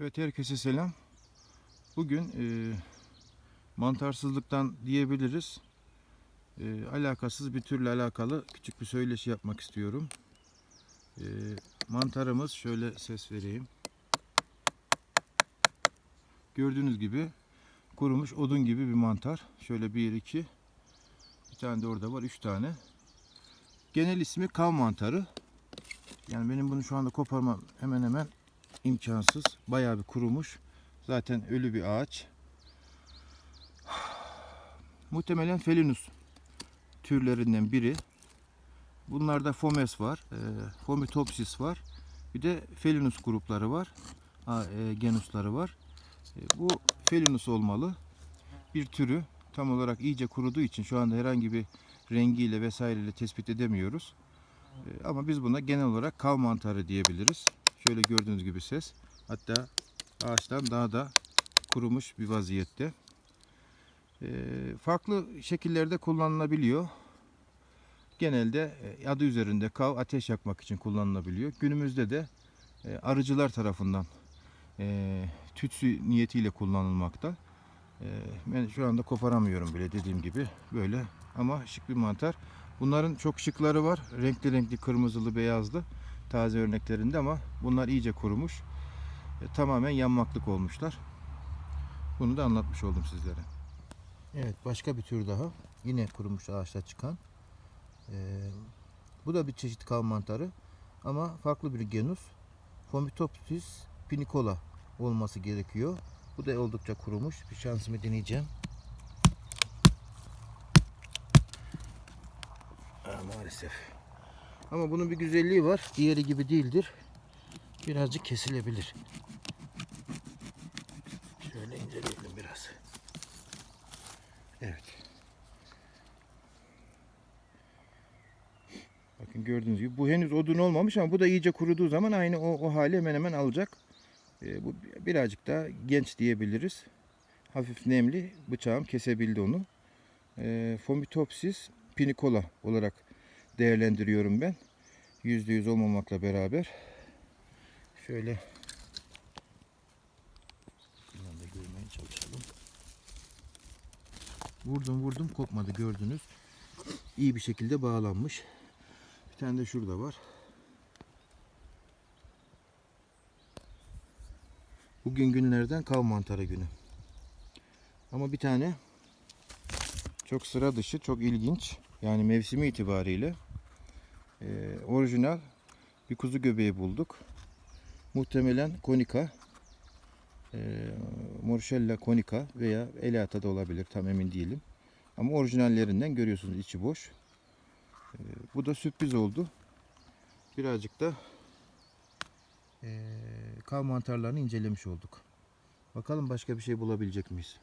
Evet herkese selam. Bugün e, mantarsızlıktan diyebiliriz. E, alakasız bir türle alakalı küçük bir söyleşi yapmak istiyorum. E, mantarımız şöyle ses vereyim. Gördüğünüz gibi kurumuş odun gibi bir mantar. Şöyle bir iki. Bir tane de orada var. Üç tane. Genel ismi kav mantarı. Yani benim bunu şu anda koparmam hemen hemen imkansız. Bayağı bir kurumuş. Zaten ölü bir ağaç. Muhtemelen Felinus türlerinden biri. Bunlarda Fomes var, e, Fomitopsis var. Bir de Felinus grupları var. E, genusları var. E, bu Felinus olmalı. Bir türü tam olarak iyice kuruduğu için şu anda herhangi bir rengiyle vesaireyle tespit edemiyoruz. Ama biz buna genel olarak kav mantarı diyebiliriz. Şöyle gördüğünüz gibi ses. Hatta ağaçtan daha da kurumuş bir vaziyette. Ee, farklı şekillerde kullanılabiliyor. Genelde e, adı üzerinde kav ateş yakmak için kullanılabiliyor. Günümüzde de e, arıcılar tarafından e, tütsü niyetiyle kullanılmakta. E, ben şu anda koparamıyorum bile dediğim gibi böyle ama şık bir mantar. Bunların çok şıkları var. Renkli renkli kırmızılı beyazlı taze örneklerinde ama bunlar iyice kurumuş. E, tamamen yanmaklık olmuşlar. Bunu da anlatmış oldum sizlere. Evet başka bir tür daha. Yine kurumuş ağaçta çıkan. Ee, bu da bir çeşit kav mantarı ama farklı bir genus. Fomitopsis pinicola olması gerekiyor. Bu da oldukça kurumuş. Bir şansımı deneyeceğim. Maalesef. Ama bunun bir güzelliği var. Diğeri gibi değildir. Birazcık kesilebilir. Şöyle inceleyelim biraz. Evet. Bakın gördüğünüz gibi bu henüz odun olmamış ama bu da iyice kuruduğu zaman aynı o, o hali hemen hemen alacak. Ee, bu birazcık daha genç diyebiliriz. Hafif nemli bıçağım kesebildi onu. Ee, Fomitopsis pinicola olarak değerlendiriyorum ben. %100 olmamakla beraber. Şöyle da görmeye çalışalım. Vurdum vurdum kopmadı gördünüz. İyi bir şekilde bağlanmış. Bir tane de şurada var. Bugün günlerden kav mantarı günü. Ama bir tane çok sıra dışı, çok ilginç. Yani mevsimi itibariyle e, orijinal bir kuzu göbeği bulduk. Muhtemelen konika, e, Morchella konika veya Eleata da olabilir. Tam emin değilim. Ama orijinallerinden görüyorsunuz içi boş. E, bu da sürpriz oldu. Birazcık da e, kav mantarlarını incelemiş olduk. Bakalım başka bir şey bulabilecek miyiz?